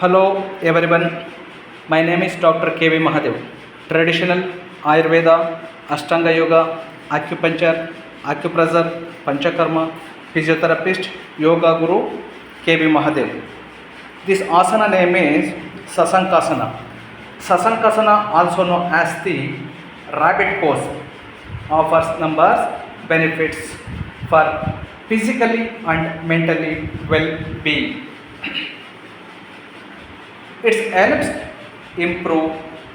Hello everyone my name is doctor K V Mahadev traditional Ayurveda Ashtanga yoga acupuncture acupressure panchakarma physiotherapist yoga guru K V Mahadev this asana name is Sasankasana Sasankasana also known as the rabbit course offers numbers benefits for physically and mentally well being It helps improve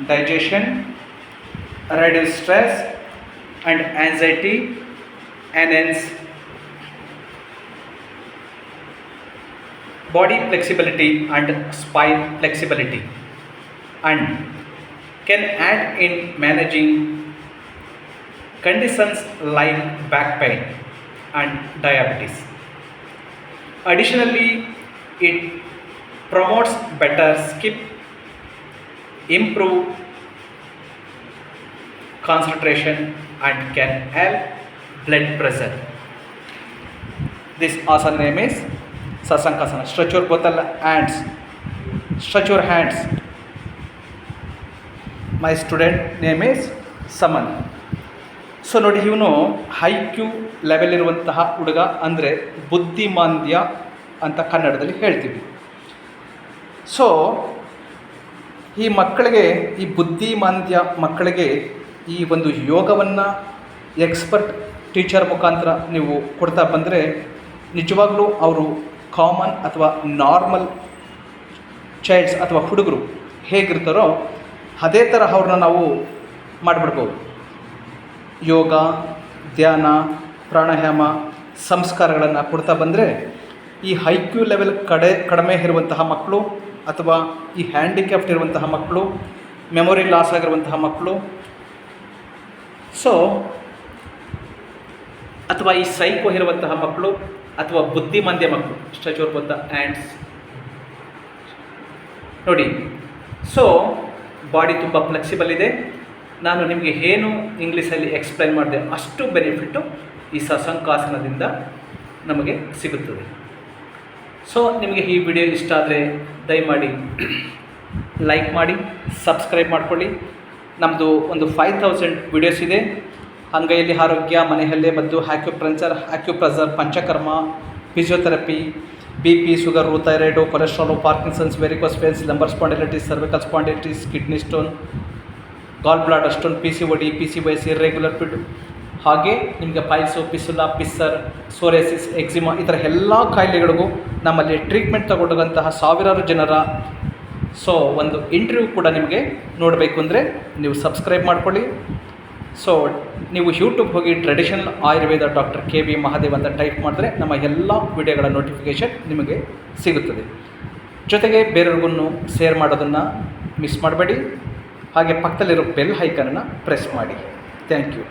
digestion, reduce stress and anxiety, enhance body flexibility and spine flexibility, and can aid in managing conditions like back pain and diabetes. Additionally, it better skip, improve concentration and can help blood pressure. This asana name is Sasankasana. Stretch your both the hands. Stretch your hands. My student name is Saman. So ನೋಡಿ ಇವನು high IQ level ಇರುವಂತಹ ಹುಡುಗ ಅಂದರೆ ಬುದ್ಧಿಮಾಂದ್ಯ ಅಂತ ಕನ್ನಡದಲ್ಲಿ ಹೇಳ್ತೀವಿ so ಈ ಮಕ್ಕಳಿಗೆ, ಈ ಬುದ್ಧಿಮಾಂದ್ಯ ಮಕ್ಕಳಿಗೆ ಈ ಒಂದು ಯೋಗವನ್ನು ಎಕ್ಸ್ಪರ್ಟ್ ಟೀಚರ್ ಮುಖಾಂತರ ನೀವು ಕೊಡ್ತಾ ಬಂದರೆ, ನಿಜವಾಗ್ಲೂ ಅವರು ಕಾಮನ್ ಅಥವಾ ನಾರ್ಮಲ್ ಚೈಲ್ಡ್ಸ್ ಅಥವಾ ಹುಡುಗರು ಹೇಗಿರ್ತಾರೋ ಅದೇ ಥರ ಅವ್ರನ್ನ ನಾವು ಮಾಡಿಬಿಡ್ಬೋದು. ಯೋಗ, ಧ್ಯಾನ, ಪ್ರಾಣಾಯಾಮ ಸಂಸ್ಕಾರಗಳನ್ನು ಕೊಡ್ತಾ ಬಂದರೆ ಈ ಹೈಕ್ಯೂ ಲೆವೆಲ್ ಕಡೆ, ಕಡಿಮೆ ಇರುವಂತಹ ಮಕ್ಕಳು ಅಥವಾ ಈ ಹ್ಯಾಂಡಿಕ್ಯಾಪ್ಟ್ ಇರುವಂತಹ ಮಕ್ಕಳು ಮೆಮೊರಿ ಲಾಸ್ ಆಗಿರುವಂತಹ ಮಕ್ಕಳು. ಸೊ ಅಥವಾ ಈ ಸೈಕೋ ಇರುವಂತಹ ಮಕ್ಕಳು, ಅಥವಾ ಬುದ್ಧಿಮಂದ್ಯ ಮಕ್ಕಳು ಸ್ಟ್ರೆಚ್ ಬಂತ ಆ್ಯಂಡ್ಸ್ ನೋಡಿ ಸೊ ಬಾಡಿ ತುಂಬ ಫ್ಲೆಕ್ಸಿಬಲ್ ಇದೆ. ನಾನು ನಿಮಗೆ ಏನು ಇಂಗ್ಲೀಷಲ್ಲಿ ಎಕ್ಸ್ಪ್ಲೈನ್ ಮಾಡಿದೆ ಅಷ್ಟು ಬೆನಿಫಿಟ್ಟು ಈ ಸಸಂಕಾಸನದಿಂದ ನಮಗೆ ಸಿಗುತ್ತದೆ. ಸೊ ನಿಮಗೆ ಈ ವಿಡಿಯೋ ಇಷ್ಟ ಆದರೆ ದಯಮಾಡಿ ಲೈಕ್ ಮಾಡಿ ಸಬ್ಸ್ಕ್ರೈಬ್ ಮಾಡ್ಕೊಳ್ಳಿ. ನಮ್ಮದು ಒಂದು ಫೈವ್ ತೌಸಂಡ್ ವಿಡಿಯೋಸ್ ಇದೆ. ಅಂಗೈಯಲ್ಲಿ ಆರೋಗ್ಯ, ಮನೆಯಲ್ಲೇ ಮದ್ದು ಹ್ಯಾಕ್ಯು acupressure panchakarma physiotherapy B P sugar thyroid cholesterol Parkinson's varicose veins lumbar spondylitis cervical spondylitis kidney stone gall bladder stone P C O D P C Y C regular PID ಹಾಗೆ ನಿಮಗೆ piles ಪಿಸುಲ ಪಿಸ್ಸರ್ ಸೋರೆಸಿಸ್ eczema ಈ ಥರ ಎಲ್ಲ ಕಾಯಿಲೆಗಳಿಗೂ ನಮ್ಮಲ್ಲಿ treatment ತಗೊಂಡಂತಹ ಸಾವಿರಾರು ಜನರ so ಒಂದು interview ಕೂಡ ನಿಮಗೆ ನೋಡಬೇಕು ಅಂದರೆ ನೀವು ಸಬ್ಸ್ಕ್ರೈಬ್ ಮಾಡ್ಕೊಳ್ಳಿ. ಸೊ ನೀವು ಯೂಟ್ಯೂಬ್ ಹೋಗಿ traditional Ayurveda doctor K V Mahadev ಅಂತ ಟೈಪ್ ಮಾಡಿದ್ರೆ ನಮ್ಮ ಎಲ್ಲ ವಿಡಿಯೋಗಳ ನೋಟಿಫಿಕೇಷನ್ ನಿಮಗೆ ಸಿಗುತ್ತದೆ. ಜೊತೆಗೆ ಬೇರೆಯವ್ರಿಗೂ ಶೇರ್ ಮಾಡೋದನ್ನು ಮಿಸ್ ಮಾಡಬೇಡಿ. ಹಾಗೆ ಪಕ್ಕದಲ್ಲಿರೋ ಬೆಲ್ ಹೈಕನನ್ನು ಪ್ರೆಸ್ ಮಾಡಿ. Thank you